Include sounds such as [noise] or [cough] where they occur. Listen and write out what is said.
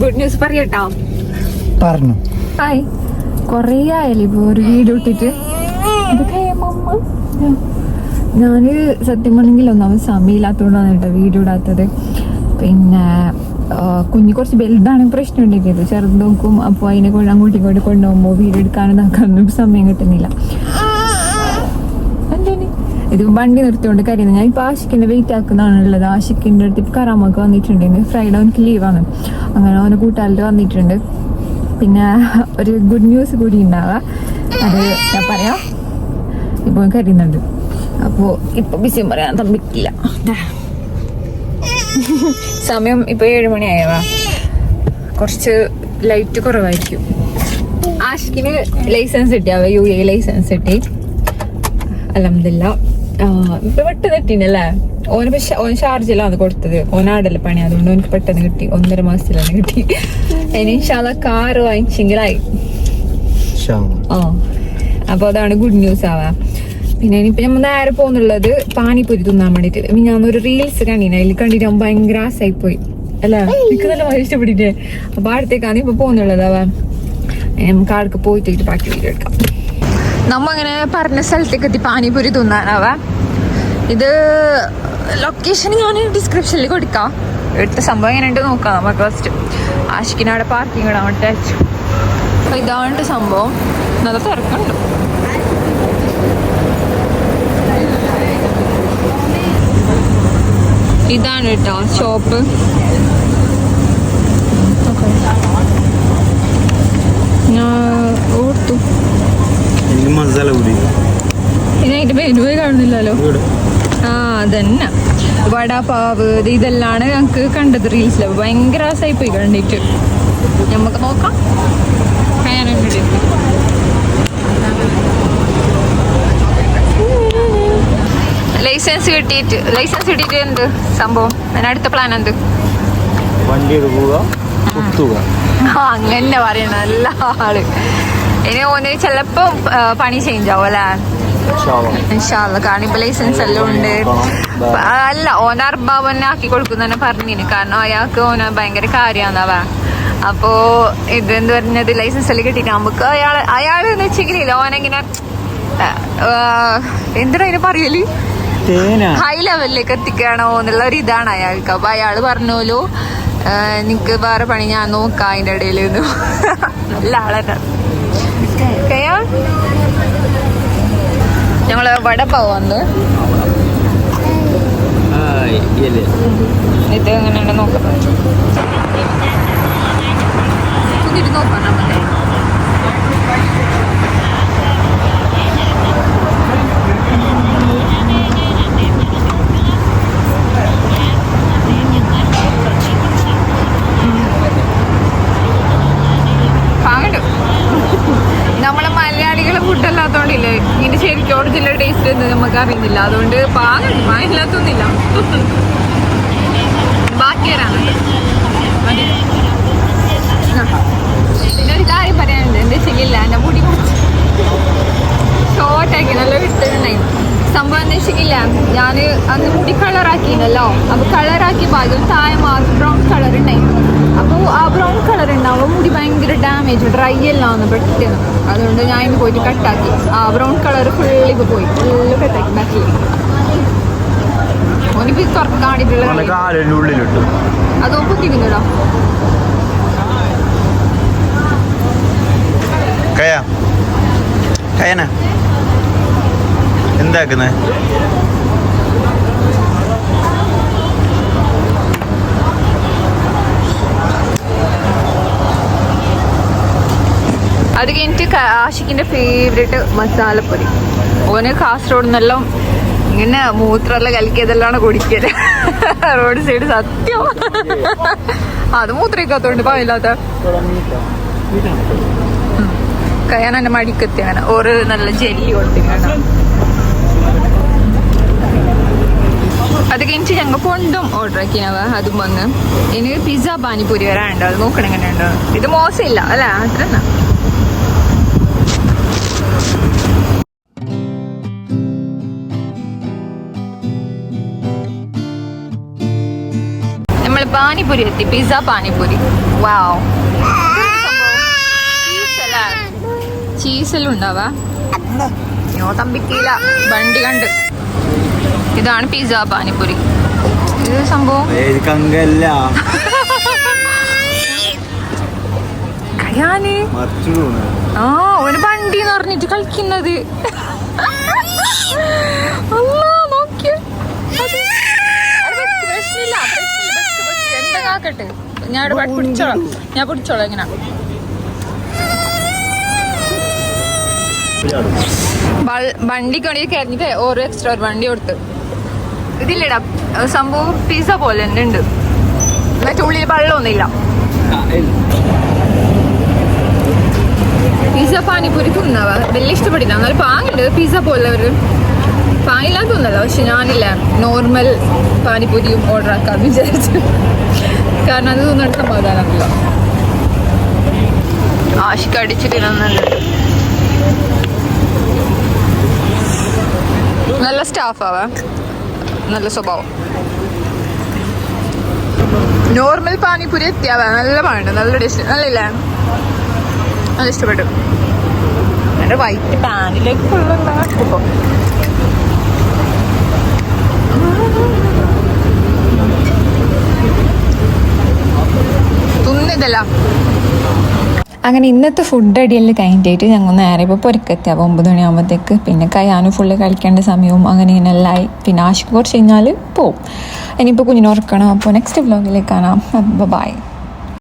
Good news പറയട്ടോ. പറഞ്ഞു. Hi. കുറേ ആയാലും ഇപ്പൊ ഒരു വീട് ഇട്ടിട്ട്? ഞാൻ ഞാൻ സത്യം പറഞ്ഞെങ്കിൽ ഒന്നാമത് സമയമില്ലാത്തതുകൊണ്ടാണ് കേട്ടോ വീട് ഇടാത്തത്. പിന്നെ കുഞ്ഞു കുറച്ച് ബെൽഡാണ് പ്രശ്നം ഉണ്ടാക്കിയത്. ചെറുത് നോക്കും അപ്പോൾ അതിനെ കൊണ്ട് അങ്ങോട്ടും ഇങ്ങോട്ടും കൊണ്ടുപോകുമ്പോൾ വീട് എടുക്കാനും ഇതാക്കാനൊന്നും സമയം കിട്ടുന്നില്ല. വണ്ടി നിർത്തിക്കൊണ്ട് കരുതുന്നത് ഞാൻ ഇപ്പൊ ആഷിക്കിന്റെ വെയിറ്റ് ആക്കുന്നതാണ് ഉള്ളത് ആഷിക്കിന്റെ അടുത്ത് ഇപ്പൊ കറാമൊക്കെ വന്നിട്ടുണ്ട്. ഫ്രൈഡേ അവനക്ക് ലീവാണ് അങ്ങനെ അവനെ കൂട്ടാലിട്ട് വന്നിട്ടുണ്ട്. പിന്നെ ഒരു ഗുഡ് ന്യൂസ് കൂടി ഉണ്ടാവുക അത് ഞാൻ പറയാം. ഇപ്പൊ കരുതുന്നുണ്ട് അപ്പോൾ ഇപ്പൊ ബിസിയം പറയാൻ തമ്പിക്കില്ല സമയം ഇപ്പൊ ഏഴ് മണിയായവാ കുറച്ച് ലൈറ്റ് കുറവായിരിക്കും. ആഷിക്കിന് ലൈസൻസ് കിട്ടിയാവ യു എ ലൈസൻസ് കിട്ടി. അലഹമില്ല പെട്ടെന്ന് കിട്ടീനല്ലേ? ഓന് പക്ഷെ ഓൻ ഷാർജിലാണ് കൊടുത്തത്. ഓനാടല്ലേ പണി. അതുകൊണ്ട് ഓനക്ക് പെട്ടെന്ന് കിട്ടി. ഒന്നര മാസത്തിലാണ് കിട്ടി. ഇനി ഇൻഷാല്ല കാറ് വാങ്ങിച്ചെങ്കിലായി. ഓ അപ്പൊ അതാണ് ഗുഡ് ന്യൂസ് ആവാ. പിന്നെ ഇനിയിപ്പോ നമ്മൾ നേരെ പോകുന്നുള്ളത് പാനിപ്പൊരി തിന്നാൻ വേണ്ടിട്ട്. ഞാൻ ഒരു റീൽസ് കണ്ടീന്. അതിൽ കണ്ടിട്ട് ഞാൻ ഭയങ്കര ആസായി പോയി. അല്ല? എനിക്ക് നല്ല ഇഷ്ടപ്പെട്ടിട്ടേ അപ്പൊ അടുത്തേക്കാണ് ഇപ്പൊ പോകുന്നുള്ളത് അവ നമുക്ക് ആൾക്ക് പോയിട്ട് ബാക്കി വീഡിയോ എടുക്കാം. നമ്മ അങ്ങനെ പറഞ്ഞ സ്ഥലത്തേക്ക് എത്തി പാനിപ്പൊരി തിന്നാനാവ. ഇത് ലൊക്കേഷൻ ഞാൻ ഡിസ്ക്രിപ്ഷനിൽ കൊടുക്കാം. എടുത്ത സംഭവം എങ്ങനെയുണ്ട് നോക്കാം നമുക്ക് ഫസ്റ്റ് ആഷിക്കിനവിടെ പാർക്കിംഗ് ഇടാൻ വേണ്ടി അയച്ചു അപ്പൊ ഇതാണ് സംഭവം. നല്ല തിരക്കുണ്ട്. ഇതാണ് കേട്ടോ ഷോപ്പ് ഓർത്തു. മസാല ഇതിനായിട്ട് പേര് കാണുന്നില്ലല്ലോ. ആ അതന്നെ. വടാപാവ് ഇത് ഇതെല്ലാണ് ഞങ്ങക്ക് കണ്ടത് റീൽസിൽ ഭയങ്കര ആസായി പോയി കണ്ടിട്ട്. നമുക്ക് നോക്കാം. ലൈസൻസ് കിട്ടിയിട്ട് ലൈസൻസ് കിട്ടിയിട്ട് എന്ത് സംഭവം? അതിന് അടുത്ത പ്ലാൻ എന്ത്? വണ്ടി എടുക്കുക അങ്ങനെ പറയണ എല്ലാ ആൾ. ഇനി ഓന് ചിലപ്പോ പണി ചേഞ്ച് ആവും അല്ലേ? കാരണം ലൈസൻസ് എല്ലാം ഉണ്ട്. അല്ല ഓന അർബാബന്നെ ആക്കി കൊടുക്കുന്ന പറഞ്ഞിന്. കാരണം അയാൾക്ക് ഓന ഭയങ്കര കാര്യമാണവ അപ്പോ ഇതെന്ത് പറഞ്ഞത്? ലൈസൻസ് എല്ലാം കിട്ടിയിട്ട് നമുക്ക് അയാൾ അയാൾ എന്ന് ഓനെങ്ങനെ എന്തിനാ അതിന് പറയൽ? ഹൈ ലെവലിലേക്ക് എത്തിക്കണോ എന്നുള്ള ഒരു ഇതാണ് അയാൾക്ക്. അപ്പൊ അയാൾ പറഞ്ഞോലോ നിനക്ക് വേറെ പണി ഞാൻ നോക്കാം അതിന്റെ ഇടയിൽ നല്ല ആളെന്നെ. ഞങ്ങൾ വടപ്പാവ് വന്ന്. ഇത് എങ്ങനെയാണ് നോക്കാം. ഒറിജിനൽ ടേസ്റ്റ് എന്ന് നമുക്ക് അറിയുന്നില്ല അതുകൊണ്ട് പാങ്ങണ്ട് പാങ്ങില്ലാത്തൊന്നില്ല ബാക്കി ഒരു കാര്യം പറയാനുണ്ട്. എന്റെ ചെയ്യില്ല എന്റെ മുടി ഷോർട്ടാക്കി നല്ല വിട്ടുണ്ടായിരുന്നു സംഭവം അന്വേഷിക്കില്ല ഞാൻ അന്ന് മുടി കളറാക്കിയിരുന്നല്ലോ അപ്പൊ കളറാക്കിയ ഭാഗം താഴെ മാത്രം ബ്രൗൺ കളർ ഉണ്ടായിരുന്നു. അപ്പോൾ ആ ബ്രൗൺ കളർ ഉണ്ടാവുമ്പോൾ മുടി ഭയങ്കര ഡാമേജ് ഡ്രൈ എല്ലാം ആണ് പെട്ടെന്ന്. അതുകൊണ്ട് ഞാൻ ഇന്ന് പോയിട്ട് കട്ടാക്കി ആ ബ്രൗൺ കളർ ഫുള്ള് ഇപ്പൊ പോയി. ഫുള്ള് കട്ടാക്കി തുറക്കാൻ വേണ്ടിയിട്ടുള്ള അതോ കുത്തിക്കുന്നുണ്ടോ കയ. കയന. എന്താക്കുന്നേ? അത് കഴിഞ്ഞിട്ട് ആഷിക്കിന്റെ ഫേവറേറ്റ് മസാലപ്പൊടി. ഓന് കാസർഗോഡ് നിന്നെല്ലാം ഇങ്ങനെ മൂത്രമെല്ലാം കലക്കിയതെല്ലാം കുടിക്കൽ [laughs] റോഡ് സൈഡ് സത്യം. [laughs] അത് മൂത്രയിക്കാത്തോണ്ട് പാവില്ലാത്ത കയ്യാൻ എന്നെ മടിക്കെത്തിയാണ് ഒരു നല്ല ജെല്ലി കൊടുത്തിങ്ങനെ അത് കഴിഞ്ഞിട്ട് ഞങ്ങൾ കൊണ്ടും ഓർഡർ ആക്കിനവ അതും വന്ന്. ഇനി പിസ്സ പാനിപ്പൂരി വരാനുണ്ടോ അത് നോക്കണം ഇത് മോശമില്ല. അല്ലേ? അത്ര പാനിപൂരി എത്തി. പിസ്സ പാനിപൂരി. വാവ് ചീസെല്ലാം ഉണ്ടാവാ. ഞാൻ തമ്പിക്കില്ല വണ്ടി കണ്ട്. ഇതാണ് പിസ്സ പാനിപൂരി. ഇത് സംഭവം കഴിയാന് ആ ഒരു വണ്ടി എന്ന് പറഞ്ഞിട്ട് കളിക്കുന്നത്. അല്ലാ, നോക്കിയേ. ആക്കട്ടെ. ഞാൻ പിടിച്ചോളാം. ഞാൻ പിടിച്ചോളാം ഇങ്ങനെ. വണ്ടിക്ക് വേണ്ടി കരഞ്ഞിട്ട് ഓരോ എക്സ്ട്രാ ഒരു വണ്ടി കൊടുത്ത്. ഇതില്ലടാ സംഭവം പിസ പോലെ തന്നെ ഉണ്ട്. മറ്റേ ഉള്ളിൽ വെള്ളമൊന്നുമില്ല. പിസ പാനിപ്പൂരി തിന്നവ. വലിയ ഇഷ്ടപ്പെട്ടില്ല. എന്നാലും പാങ്ങുണ്ട്. പിസ പോലെ ഒരു പാങ്ങില്ലാന്ന് തോന്നല്ല പക്ഷെ ഞാനില്ല. നോർമൽ പാനിപ്പൂരിയും ഓർഡർ ആക്കാന്ന് വിചാരിച്ചു. കാരണം അത് തിന്നിട്ട് സമാധാനമില്ല ആശിക്ക് അടിച്ച് തിന്നുന്നുണ്ട് നല്ല സ്റ്റാഫാവാ. നല്ല സ്വഭാവം. നോർമൽ പാനിപ്പൂരി എത്തിയാവാ. നല്ല പാനുണ്ട്. നല്ല ടേസ്റ്റ് നല്ലില്ല നല്ല ഇഷ്ടപ്പെട്ടു. വൈറ്റ് പാനിലേക്ക് ഫുള്ളുള്ള ഇപ്പോൾ തുന്നിതല്ല. അങ്ങനെ ഇന്നത്തെ ഫുഡ് അടിയിൽ കഴിഞ്ഞിട്ട് ഞങ്ങൾ നേരെ ഇപ്പോൾ പൊരക്കെത്തിയാവും ഒമ്പത് മണിയാകുമ്പോഴത്തേക്ക് പിന്നെ കയ്യാനും ഫുള്ള് കളിക്കേണ്ട സമയവും അങ്ങനെ ഇങ്ങനെ എല്ലാം പിന്നെ ആശുപത്രി കുറച്ച് കഴിഞ്ഞാൽ പോവും. ഇനിയിപ്പോൾ കുഞ്ഞിനെ ഉറക്കണം. അപ്പോൾ നെക്സ്റ്റ് വ്ലോഗിലേക്ക് കാണാം. ബൈ